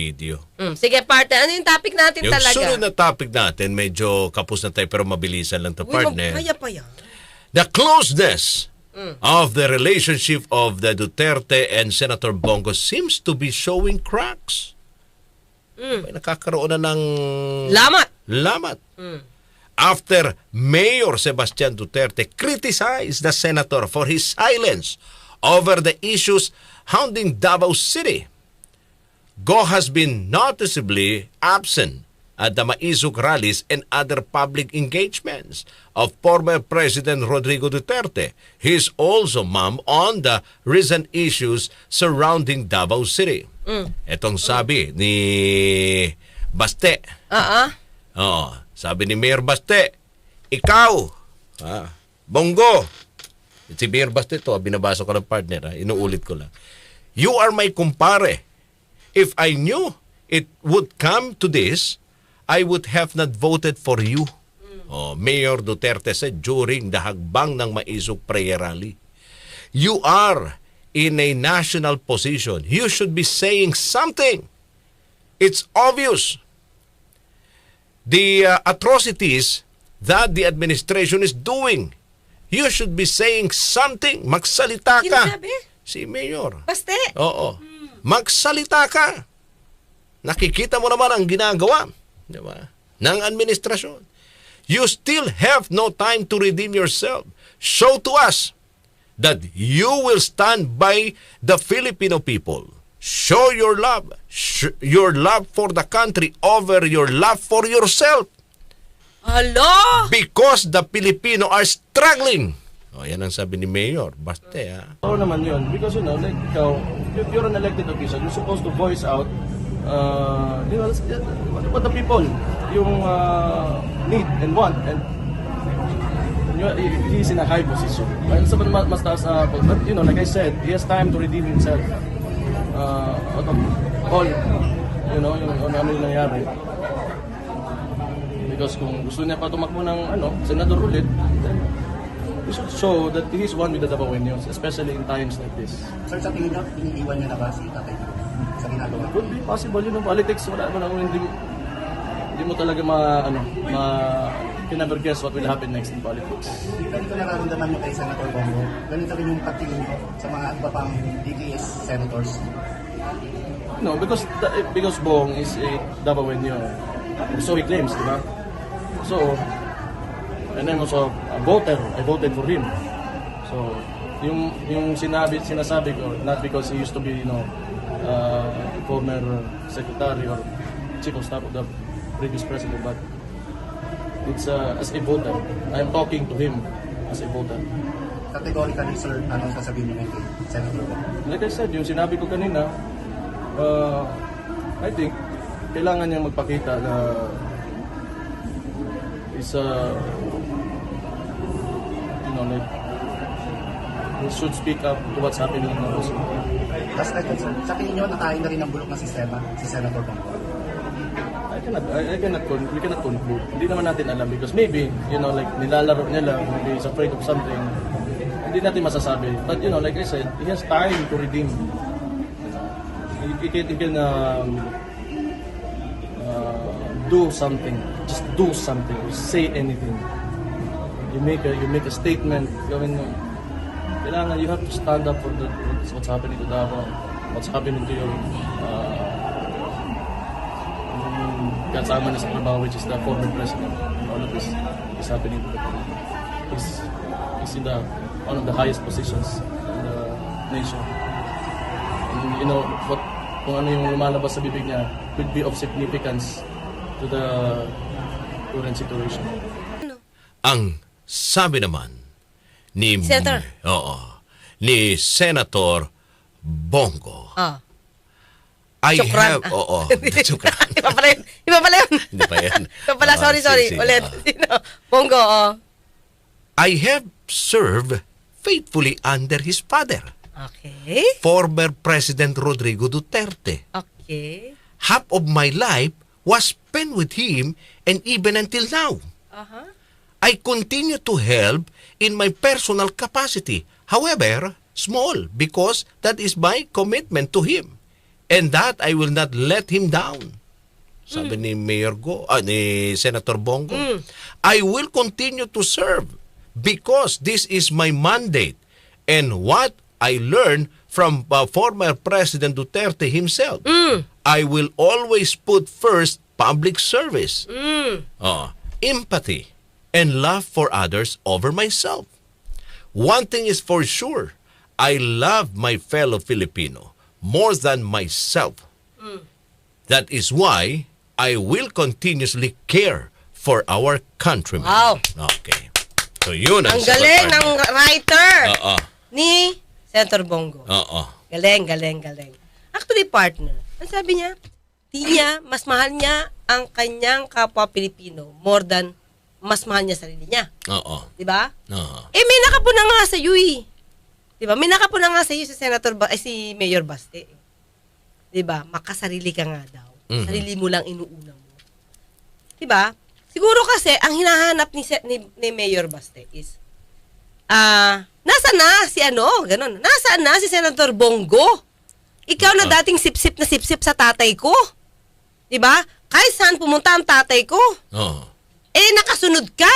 video. Mm, sige, partner. Ano yung topic natin Yung talaga? sunod na topic natin, medyo kapos na tayo pero mabilisan lang to Uy, partner. kaya pa yan. The closeness Mm. of the relationship of the Duterte and Senator Bongo seems to be showing cracks. May nakakaroon na ng Mm. Lamat. lamat. Mm. After Mayor Sebastian Duterte criticized the senator for his silence over the issues hounding Davao City, Go has been noticeably absent at the Maisog rallies and other public engagements of former President Rodrigo Duterte. He is also mum on the recent issues surrounding Davao City. Etong sabi ni Baste. Oo. Oo, sabi ni Mayor Baste, ikaw, ah, Bongo, si Mayor Baste to, binabasa ko ng partner, ah, inuulit ko lang. You are my kumpare. If I knew it would come to this, I would have not voted for you. Oh, Mayor Duterte said during the hagbang ng Maisog prayer rally. You are in a national position. You should be saying something. It's obvious the uh, atrocities that the administration is doing. You should be saying something. Magsalita ka. sabi? Si Mayor. Baste. Oo. Magsalita ka. Nakikita mo naman ang ginagawa. Di ba? Ng administrasyon. You still have no time to redeem yourself. Show to us that you will stand by the Filipino people. Show your love. Sh- your love for the country over your love for yourself. Hala! Because the Filipino are struggling. O, yan ang sabi ni Mayor. Baste, ha? Oo naman yun. Because, you know, like, ikaw, if you're an elected official, you're supposed to voice out, uh, you know, what, the people, yung uh, need and want. And he's in a high position. Well, sa mas, mas taas na, but, you know, like I said, he has time to redeem himself uh, out of all, you know, yung, yung ano yung nangyari. Because kung gusto niya pa tumakbo ng ano, senador ulit, then show that he is one with the Davaoenos, especially in times like this. Sir, sa tingin niyo, iniiwan niya na ba si Tatay sa ginagawa? Could be possible yun ng politics, wala mo nang hindi hindi mo talaga ma ano ma can never guess what will happen next in politics. Ganito nararamdaman niyo kay Senator Bongo. Ganito rin yung pagtingin niyo sa mga iba pang DTS senators. No, because because Bong is a Davaoenyo. So he claims, di ba? So, and I'm also a voter. I voted for him. So, yung yung sinabi sinasabi ko not because he used to be, you know, uh, former secretary or chief of staff of the previous president, but it's uh, as a voter. I'm talking to him as a voter. Categorically, sir, ano sasabihin niyo kay Senator? Like I said, yung sinabi ko kanina, uh, I think kailangan niya magpakita na is uh, know, like he should speak up to what's happening in Luzon. Last question, sir. Sa tingin niyo, nakain na rin ng bulok ng sistema si Senator Bongo? I cannot, I, I cannot, we cannot conclude. Hindi naman natin alam because maybe, you know, like nilalaro niya lang, maybe he's afraid of something. Hindi natin masasabi. But, you know, like I said, he has time to redeem. He, he can, he can um, uh, do something. Just do something. Say anything. You make a, you make a statement. Gawin mo. Kailangan, you have to stand up for the, what's, happening to Davao. What's happening to your uh, kasama niya sa trabaho which is the former president. All of this is happening to the He's, he's in the, one of the highest positions in the nation. And you know, what, kung ano yung lumalabas sa bibig niya could be of significance to the current situation. Ang sabi naman ni Senator. Oo. Ni Senator Bongo. Ah. I Chokran. have oo. Chokran. Iba pala yun. Iba pala yun. Hindi pa yan. Iba pala, Oo, sorry, sorry. sige, Ulit. oo. Sino? Bongo, oh. I have served faithfully under his father, Okay. former President Rodrigo Duterte. Okay. Half of my life was spent with him and even until now. Aha. I continue to help in my personal capacity. However, small because that is my commitment to him. And that I will not let him down. Sabi ni Mayor Go, ah, ni Senator Bongo. I will continue to serve because this is my mandate and what I learned from uh, former President Duterte himself. I will always put first public service, uh, empathy, and love for others over myself. One thing is for sure, I love my fellow Filipino more than myself. That is why I will continuously care for our countrymen. Wow. Okay. So yun ang Ang galing ng writer Oo. ni Senator Bongo. Oo. Galing, galing, galing. Actually, partner, ang sabi niya, di niya, mas mahal niya ang kanyang kapwa Pilipino more than mas mahal niya sarili niya. Oo. Di ba? Oo. Eh, may nakapuna nga sa iyo eh. Di ba? May nakapuna nga sa iyo si Senator, ba- ay, si Mayor Baste. Di ba? Makasarili ka nga daw. Mhm. Sarili mo lang inuuna mo. Di ba? Siguro kasi, ang hinahanap ni, Se- ni, ni Mayor Baste is, ah, nasa na si ano, ganun. Nasaan na si Senator Bongo? Ikaw na dating sip-sip na sip-sip sa tatay ko. Di ba? Kahit saan pumunta ang tatay ko, Oo. Eh nakasunod ka.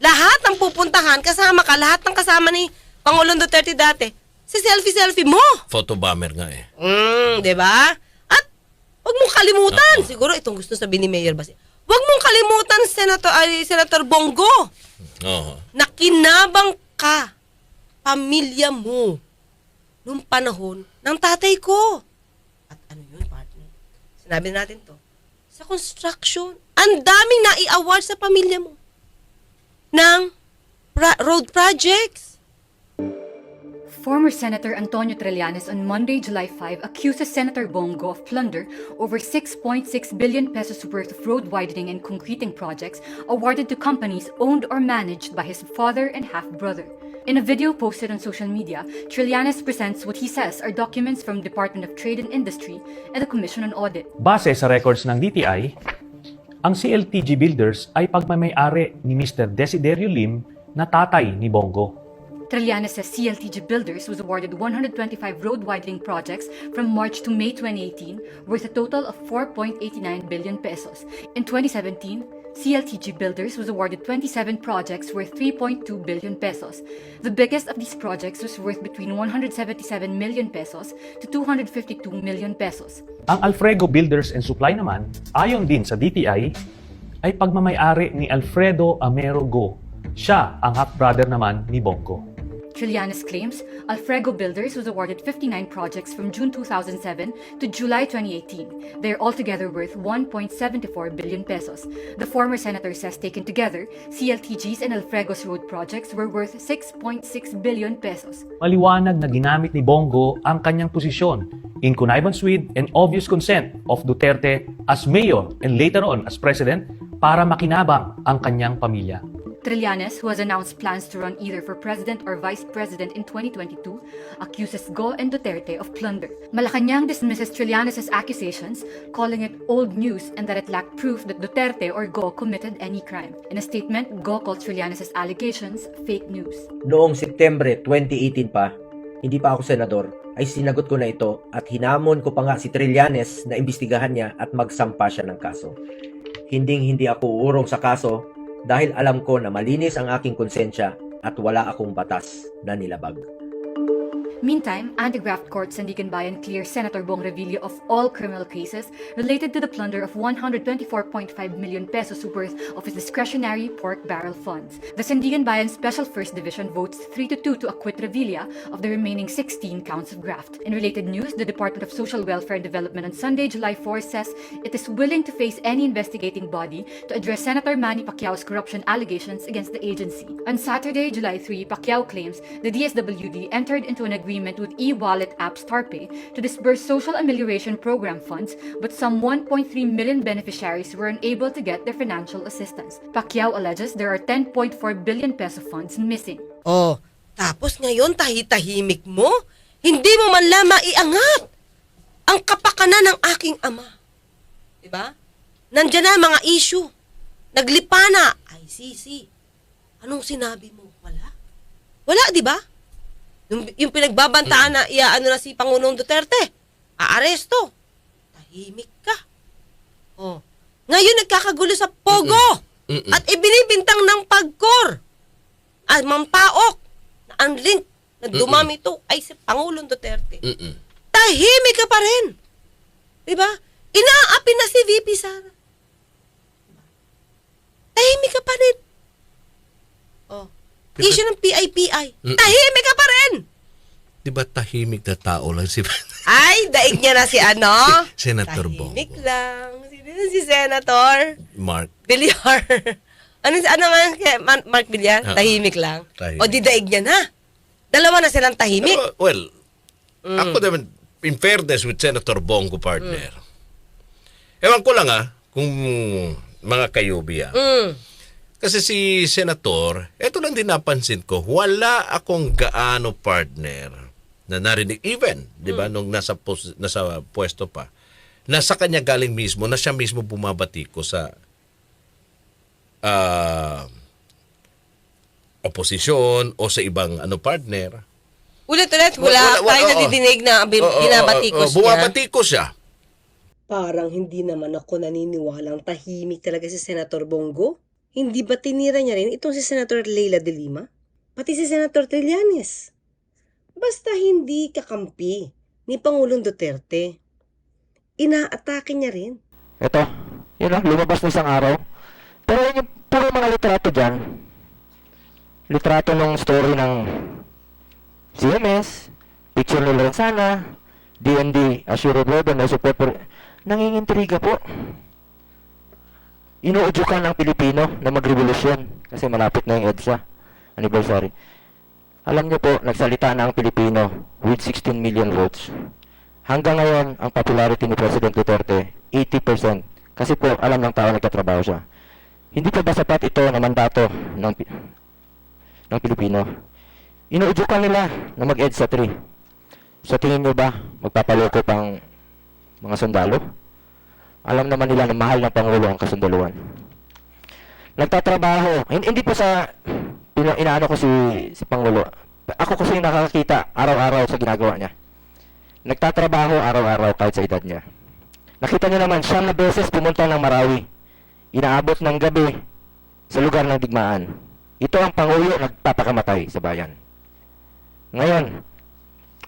Lahat ng pupuntahan, kasama ka, lahat ng kasama ni Pangulong Duterte dati, si selfie-selfie mo. Photobomber nga eh. Mm, 'di ba? At wag mong kalimutan, Oo. siguro itong gusto sabihin ni Mayor Basi. Wag mong kalimutan Senator ay, Senator Bongo. Oo. Nakinabang ka pamilya mo nung panahon ng tatay ko. At ano yun, partner? Sinabi natin to. Sa construction, ang daming nai-award sa pamilya mo ng road projects. Former Senator Antonio Trillanes on Monday, July 5, accuses Senator Bongo of plunder over 6.6 billion pesos worth of road widening and concreting projects awarded to companies owned or managed by his father and half-brother. In a video posted on social media, Trillanes presents what he says are documents from Department of Trade and Industry and the Commission on Audit. Base sa records ng DTI, ang CLTG Builders ay pagmamayari ni Mr. Desiderio Lim na tatay ni Bongo. Trillanes says CLTG Builders was awarded 125 road widening projects from March to May 2018 worth a total of 4.89 billion pesos. In 2017, CLTG Builders was awarded 27 projects worth 3.2 billion pesos. The biggest of these projects was worth between 177 million pesos to 252 million pesos. Ang Alfrego Builders and Supply naman, ayon din sa DTI, ay pagmamayari ni Alfredo Amero Go. Siya ang half-brother naman ni Bongo. Trillanes claims Alfrego Builders was awarded 59 projects from June 2007 to July 2018. They are altogether worth 1.74 billion pesos. The former senator says taken together, CLTG's and Alfrego's road projects were worth 6.6 billion pesos. Maliwanag na ginamit ni Bongo ang kanyang posisyon in connivance with and obvious consent of Duterte as mayor and later on as president para makinabang ang kanyang pamilya. Trillanes, who has announced plans to run either for president or vice president in 2022, accuses Go and Duterte of plunder. Malacanang dismisses Trillanes' accusations, calling it old news and that it lacked proof that Duterte or Go committed any crime. In a statement, Go called Trillanes' allegations fake news. Noong Setyembre 2018 pa, hindi pa ako senador, ay sinagot ko na ito at hinamon ko pa nga si Trillanes na imbestigahan niya at magsampa siya ng kaso. Hinding hindi ako uurong sa kaso dahil alam ko na malinis ang aking konsensya at wala akong batas na nilabag. Meantime, Anti-Graft Court Sandigan Bayan clears Senator Bong Revilla of all criminal cases related to the plunder of 124.5 million pesos worth of his discretionary pork barrel funds. The Sandigan Bayan Special First Division votes 3 to 2 to acquit Revilla of the remaining 16 counts of graft. In related news, the Department of Social Welfare and Development on Sunday, July 4 says it is willing to face any investigating body to address Senator Manny Pacquiao's corruption allegations against the agency. On Saturday, July 3, Pacquiao claims the DSWD entered into an agreement with e-wallet app StarPay to disburse social amelioration program funds, but some 1.3 million beneficiaries were unable to get their financial assistance. Pacquiao alleges there are 10.4 billion peso funds missing. Oh, tapos ngayon tahi-tahimik mo? Hindi mo man lang maiangat ang kapakanan ng aking ama. 'Di ba? Nandiyan na mga issue. Naglipa na. ICC. Anong sinabi mo? Wala? Wala, di ba? Yung, yung pinagbabantaan na iaano na si Pangulong Duterte. aaresto. Tahimik ka. Oh. Ngayon nagkakagulo sa Pogo. Mm-mm. At ibinibintang ng pagkor. At mampaok. Na ang link na dumami ito ay si Pangulong Duterte. Mm-mm. Tahimik ka pa rin. Diba? Inaapi na si VP Sara. Diba? Tahimik ka pa rin. Issue ng PIPI. Mm-mm. Tahimik ka pa rin. Di ba tahimik na tao lang si Ay, daig niya na si ano? Senator Bongo? Tahimik lang. Sino si Senator? Mark? Villar. ano, ano kay Ma- Mark Villar? Ah, tahimik lang. tahimik. O di daig niya na. Dalawa na silang tahimik. Pero, well, Mm. ako naman, in fairness with Senator Bongo partner, ewan ko lang ah, kung mga kayubi ah. Mm. Kasi si Senator, eto lang din napansin ko, wala akong gaano partner na narinig, even, di ba, nung nasa, pos, nasa pwesto pa, na sa kanya galing mismo, na siya mismo bumabati ko sa ah, oposisyon o sa ibang ano partner. Ulit-ulit, Wala- wala, wala- tayo oo. nadidinig na bin, Oo, oo, binabatikos oo, Bumabati ko siya. Parang hindi naman ako naniniwalang tahimik talaga si Senator Bongo. Hindi ba tinira niya rin itong si Senator Leila de Lima? Pati si Senator Trillanes. Basta hindi kakampi ni Pangulong Duterte. Inaatake niya rin. Ito, yun lang, lumabas na isang araw. Pero yun yung puro mga litrato dyan. Litrato ng story ng CMS, picture ni Lorenzana, DND, Assured Weather, na support for... Nangingintriga po. Inuudyukan ng Pilipino na magrevolusyon kasi malapit na yung EDSA anniversary. Alam niyo po, nagsalita na ang Pilipino with 16 million votes. Hanggang ngayon, ang popularity ni President Duterte, 80%. Kasi po, alam ng tao nagtatrabaho siya. Hindi pa ba sapat ito na mandato ng, ng Pilipino? Inuudyukan nila na mag-EDSA 3. Sa tingin nyo ba, magpapaloko pang mga sundalo? Alam naman nila na mahal ng Pangulo ang kasundaluhan. Nagtatrabaho, hin- hindi po sa pina- inaano ko si, si Pangulo. Ako kasi yung nakakita araw-araw sa ginagawa niya. Nagtatrabaho araw-araw kahit sa edad niya. Nakita niyo naman, siyam na beses pumunta ng Marawi. Inaabot ng gabi sa lugar ng digmaan. Ito ang Pangulo nagpapakamatay sa bayan. Ngayon,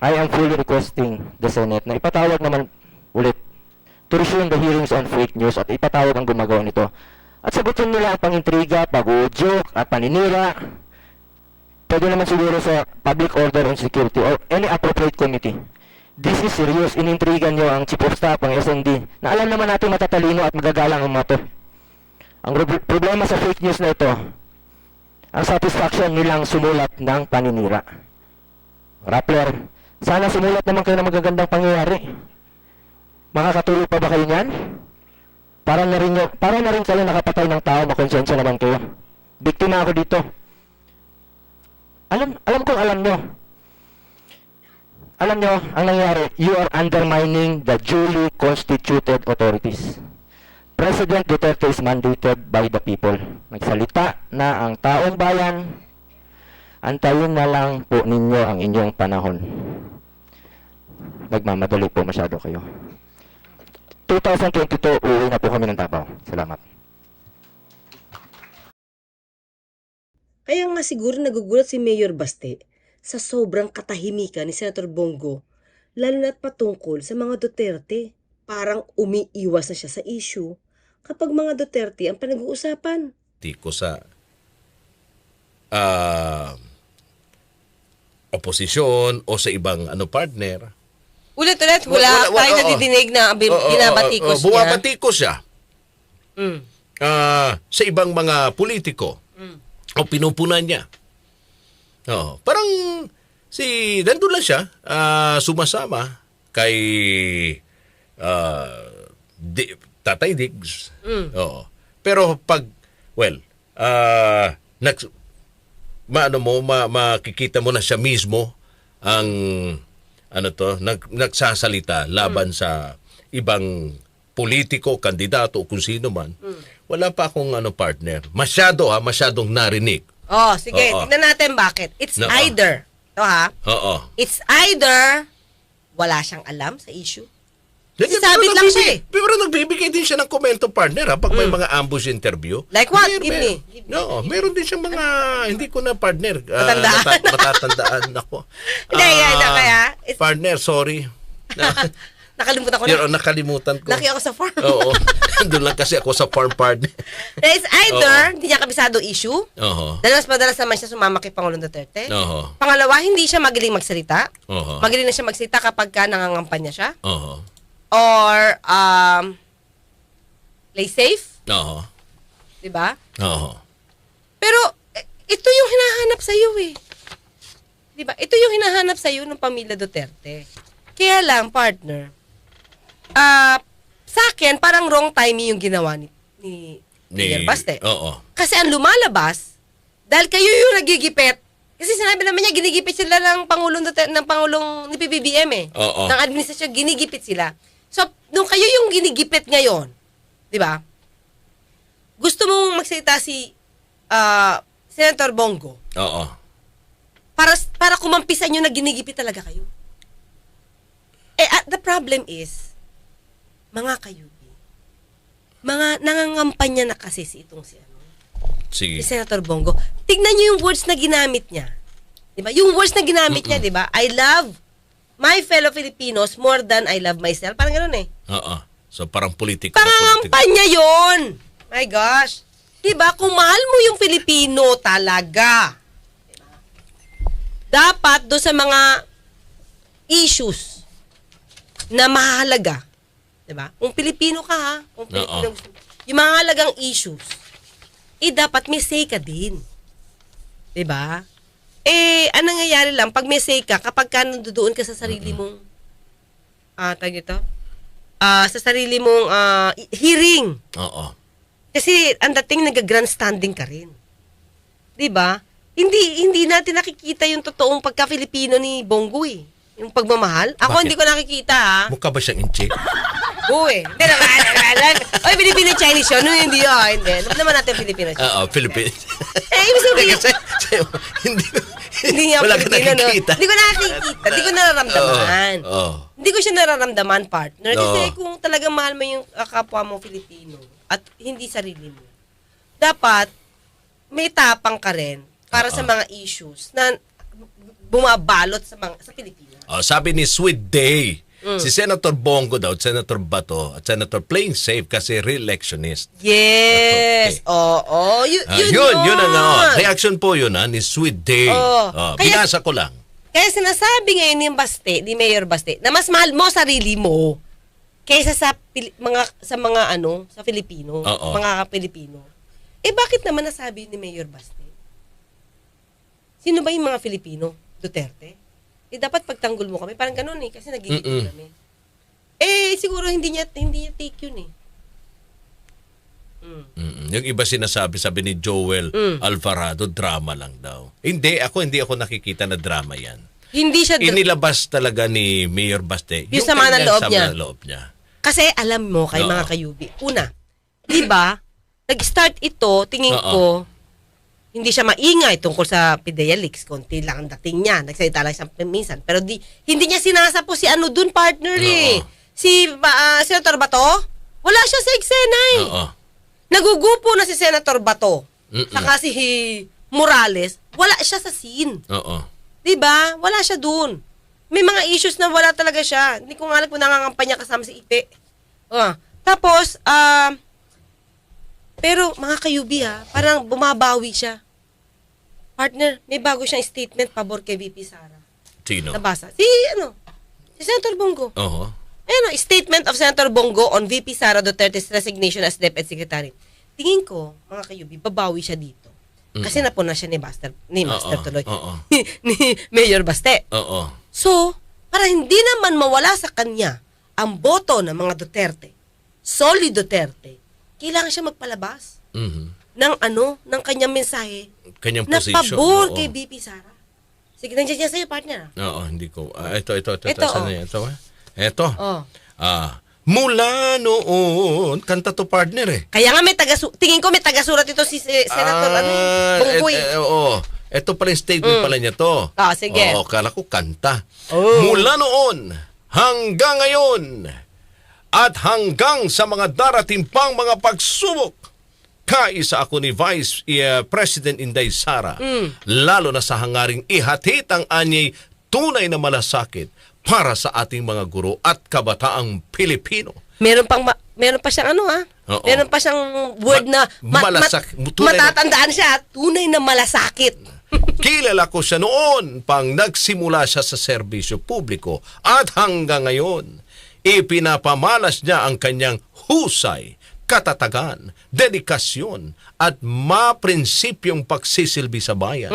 I am fully requesting the Senate na ipatawag naman ulit to resume the hearings on fake news at ipatawag ang gumagawa nito. At sagutin nila ang pangintriga, pag-udyok at paninira. Pwede naman siguro sa Public Order and Security or any appropriate committee. This is serious. Inintrigan nyo ang Chief of Staff, ang SND, na alam naman natin matatalino at magagalang ang mga to. Ang rob- problema sa fake news na ito, ang satisfaction nilang sumulat ng paninira. Rappler, sana sumulat naman kayo ng magagandang pangyayari. Makakatulog pa ba kayo niyan? Para na rin, para na rin kayo nakapatay ng tao, makonsensya naman kayo. Biktima ako dito. Alam, alam kong alam nyo. Alam nyo, ang nangyari, you are undermining the duly constituted authorities. President Duterte is mandated by the people. Nagsalita na ang taong bayan, antayin na lang po ninyo ang inyong panahon. Nagmamadali po masyado kayo. 2022, uuwi na po kami ng Davao. Salamat. Kaya nga siguro nagugulat si Mayor Baste sa sobrang katahimikan ni Senator Bongo, lalo na't patungkol sa mga Duterte. Parang umiiwas na siya sa issue kapag mga Duterte ang pinag-uusapan. Di ko sa ah, oposisyon o sa ibang ano partner. Ulit-ulit, Wala- wala, wala- tayo oo. nadidinig na bin, Oo, oo, binabatikos oo, Bumabati ko siya Mm. ah, sa ibang mga politiko o pinupunan niya. Oo. Parang si nandun lang siya, ah, sumasama kay ah, Di- Tatay Diggs. Oo. Pero pag well, ah nag maano mo ma, makikita mo na siya mismo ang ano to nag, nagsasalita laban sa ibang politiko, kandidato o kung sino man. Wala pa akong ano partner. Masyado ha, masyadong narinig. Oh, sige, Oo. tignan natin bakit. It's Oo. either, to ha, Oo. it's either wala siyang alam sa issue Hindi, Sabit pero lang siya eh. Pero nagbibigay din siya ng komento partner ha, pag may mga ambush interview. Like what? Give me. Give me. No, meron din siyang mga, hindi ko na partner. ah, Matandaan. mata- matatandaan ako. Hindi, Ah, kaya- kaya, it's- Partner, sorry. Nakalimutan ko Pero na. nakalimutan ko. Laki ako sa farm. Oo. Doon lang kasi ako sa farm partner. It's either, hindi niya kabisado issue, Oo. dahil mas madalas naman siya sumama kay Pangulong Duterte. Oo. Pangalawa, hindi siya magaling magsalita. Oo. Magaling na siya magsalita kapag ka nangangampanya siya. Oo. Or, um, play safe, Oo. di ba? Oo. Pero, eh, ito yung hinahanap sa iyo eh. Di ba? Ito yung hinahanap sa iyo ng pamilya Duterte. Kaya lang, partner, ah, sa akin, parang wrong timing yung ginawa ni, ni, ni Mayor Baste. Oo. Kasi ang lumalabas, dahil kayo yung nagigipit, kasi sinabi naman niya, ginigipit sila ng Pangulong, Duterte, ng Pangulong ni PBBM eh. Oo. Ng administrasyon, ginigipit sila. So, nung kayo yung ginigipit ngayon, di ba? Gusto mong magsalita si ah, Senator Bongo Oo. para para kumampisan nyo na ginigipit talaga kayo. Eh, at the problem is, mga kayubi, mga nangangampanya na kasi si itong si ano, si Sige. Senator Bongo. Tignan niyo yung words na ginamit niya. 'Di ba? Yung words na ginamit niya, 'di ba? I love my fellow Filipinos more than I love myself. Parang ganoon eh. Oo. So parang politiko na politiko. Pangangampanya 'yon. My gosh. 'Di ba? Kung mahal mo yung Filipino talaga. 'di ba? Dapat do sa mga issues na mahalaga. 'Di ba? Kung Pilipino ka ha, kung Pilipino, yung mga halagang issues, eh dapat may say ka din. 'Di ba? Eh, anong nangyayari lang, pag may say ka, kapag ka nandoon ka sa sarili mong, ah, tag ito, ah, sa sarili mong ah, hearing, Oo. kasi ang dating nag-grandstanding ka rin. 'Di ba? Hindi hindi natin nakikita yung totoong pagka-Filipino ni Bongo eh. Yung pagmamahal. Ako Bakit? hindi ko nakikita ha. Mukha ba siyang inchik? Eh. Hindi naman. Oy, Filipino Chinese yun. No, hindi yun. Hindi. Alam naman natin Filipino Chinese. Oo, Philippines. Eh, ibig sabihin, kasi, hindi, hindi niya wala ka Filipino, no? Hindi ko nakikita. Hindi ko nararamdaman. Oo. Oo. Hindi ko siya nararamdaman, partner. Kasi Oo. kung talagang mahal mo yung kapwa mo Filipino at hindi sarili mo, dapat may tapang ka rin para sa mga issues na bumabalot sa mga sa Pilipinas. Oh, sabi ni Sweet Day, Mm. si Senator Bongo daw, Senator Bato, at Senator Playing Safe kasi re-electionist. Yes. Oo. Yun, Ah, yun, yun, yun ang oh, reaction po yun ha, ni Sweet Day. Oo. Oh, Kaya- binasa ko lang. Kaya sinasabi ngayon ni Baste, ni Mayor Baste, na mas mahal mo sarili mo kaysa sa Pili- mga sa mga ano, sa Filipino, Oo. mga Pilipino. Eh bakit naman nasabi ni Mayor Baste? Sino ba yung mga Filipino? Duterte? Eh dapat pagtanggol mo kami, parang ganun eh, kasi nagiging Mm-mm. kami. Eh siguro hindi niya hindi niya take yun eh. Mm. Mm, yung iba sinasabi, sabi ni Joel Mm. Alvarado, drama lang daw. Hindi, ako hindi ako nakikita na drama yan. Hindi siya dra- Inilabas talaga ni Mayor Baste Yung sama ng kanyang loob sama niya. ng loob niya. Kasi alam mo kay Oo. mga kayubi. Una, 'di ba? Nag-start ito, tingin Oo. ko hindi siya maingay tungkol sa Pidea Leaks. Konti lang ang dating niya. Nagsalita lang siya minsan. Pero di, hindi niya sinasapo si ano dun, partner eh. Si ah, Senator Bato, wala siya sa eksena eh. Oo. Nagugupo na si Senator Bato. Mm-mm. Saka si Morales, wala siya sa scene. Oo. 'Di ba? Wala siya dun. May mga issues na wala talaga siya. Hindi ko nga alam kung nangangampanya kasama si Ipe. Ah. Tapos, ah, pero mga kayubi ha, parang bumabawi siya. Partner, may bago siyang statement pabor kay VP Sara. Sino? Nabasa. Si, ano, si Senator Bongo. Oo. Ayun, oh, statement of Senator Bongo on VP Sara Duterte's resignation as DepEd Secretary. Tingin ko, mga kayubi, babawi siya dito. Kasi napuna siya ni Master, ni Master Oo, tuloy. oo. ni, ni Mayor Baste. Oo. So, para hindi naman mawala sa kanya ang boto ng mga Duterte, solid Duterte, kailangan siya magpalabas Mhm. ng ano, ng kanyang mensahe Kanyang na position. pabor oo. kay BP Sara. Sige, nandiyan siya sa'yo, partner. Oo, hindi ko. Ah, ito, ito, ito. Ito, ito, saan oh. Ito, ah? ito. Oh. Ah, mula noon, kanta to partner eh. Kaya nga may taga tingin ko may taga-surat ito si eh, Senator ano, Ah, Bunggoy. et- eh, oo. Ito pala yung statement pala niya to. Ah, sige. Oo, kala ko kanta. Oh. Mula noon hanggang ngayon, at hanggang sa mga darating pang mga pagsubok. Kaisa ako ni Vice eh, President Inday Sara, lalo na sa hangaring ihatid ang anyay tunay na malasakit para sa ating mga guro at kabataang Pilipino. Meron pang ma- meron pa siyang ano ha? Oo. Meron pa siyang word Ma- na malasak- tunay na- matatandaan siya, tunay na malasakit. Kilala ko siya noon pang nagsimula siya sa serbisyo publiko at hanggang ngayon, ipinapamalas niya ang kanyang husay, katatagan, dedikasyon at maprinsipyong pagsisilbi sa bayan.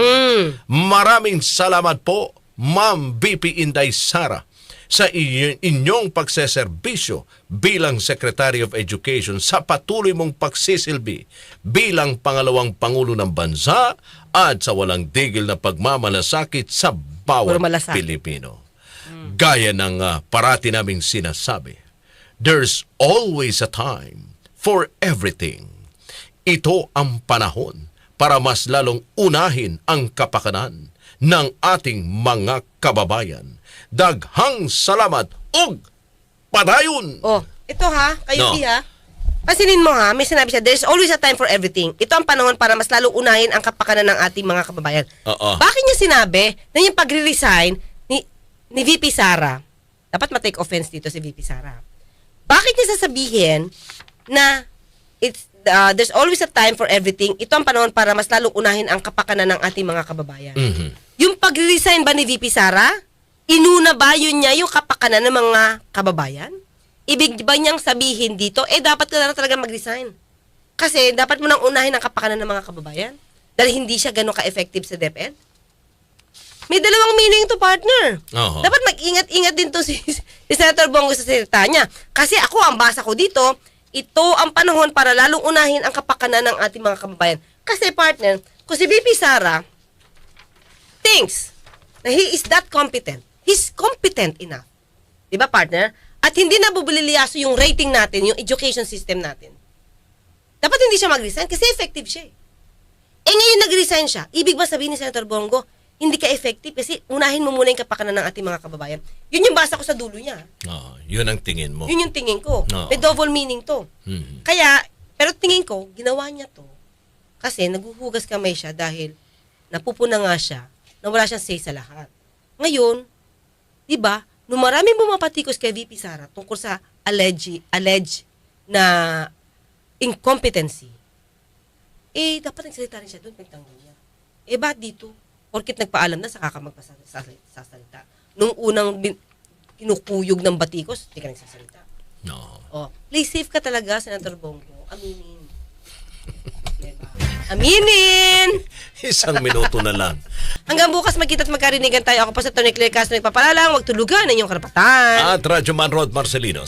Maraming salamat po, Ma'am BP Inday Sara sa inyo- inyong pagseserbisyo bilang Secretary of Education sa patuloy mong pagsisilbi bilang pangalawang Pangulo ng Bansa at sa walang digil na pagmamalasakit sa bawat. Pilipino. Gaya ng ah, parati naming sinasabi, there's always a time for everything. Ito ang panahon para mas lalong unahin ang kapakanan ng ating mga kababayan. Daghang salamat og padayon! Oh, ito ha, kayo No. ha. Pasinin mo ha, may sinabi siya, there's always a time for everything. Ito ang panahon para mas lalong unahin ang kapakanan ng ating mga kababayan. Oo. Bakit niya sinabi na yung pagre-resign ni, VP Sara, dapat ma-take offense dito si VP Sara. Bakit niya sasabihin na it's uh, there's always a time for everything. Ito ang panahon para mas lalong unahin ang kapakanan ng ating mga kababayan. Mhm. Yung pagre-resign ba ni VP Sara, inuna ba yun niya yung kapakanan ng mga kababayan? Ibig ba niyang sabihin dito, eh dapat ka na talaga mag-resign. Kasi dapat mo nang unahin ang kapakanan ng mga kababayan. Dahil hindi siya ganun ka-effective sa DepEd. May dalawang meaning to partner. Oo. Dapat mag-ingat-ingat din to si, si Senator Bongo sa salita niya. Kasi ako, ang basa ko dito, ito ang panahon para lalong unahin ang kapakanan ng ating mga kababayan. Kasi partner, kung si BP Sara thinks na he is that competent, he's competent enough. Di ba partner? At hindi na bubuliliyaso yung rating natin, yung education system natin. Dapat hindi siya mag-resign kasi effective siya eh. Eh ngayon nag-resign siya, ibig ba sabihin ni Senator Bongo, hindi ka effective kasi unahin mo muna yung kapakanan ng ating mga kababayan. Yun yung basa ko sa dulo niya. Oo, yun ang tingin mo. Yun yung tingin ko. Oo. May double meaning to. Mhm. Kaya, pero tingin ko, ginawa niya to kasi naguhugas kamay siya dahil napupuna nga siya na wala siyang say sa lahat. Ngayon, di ba, nung maraming bumapatikos kay VP Sara tungkol sa alleged, alleged na incompetency, eh, dapat nagsalita rin siya doon, pagtanggol niya. Eh, ba't dito? Porkit nagpaalam na, saka ka magsasalita. Nung unang bin, kinukuyog ng batikos, hindi ka nagsasalita. Oo. Oh, play safe ka talaga, Senator Bongo. Aminin. Diba? Aminin! Isang minuto na lang. Hanggang bukas magkita at magkarinigan tayo. Ako pa sa Tony Claire Castro nagpapalalang. Huwag tulugan ang inyong karapatan. At Radyo Man Rod Marcelino.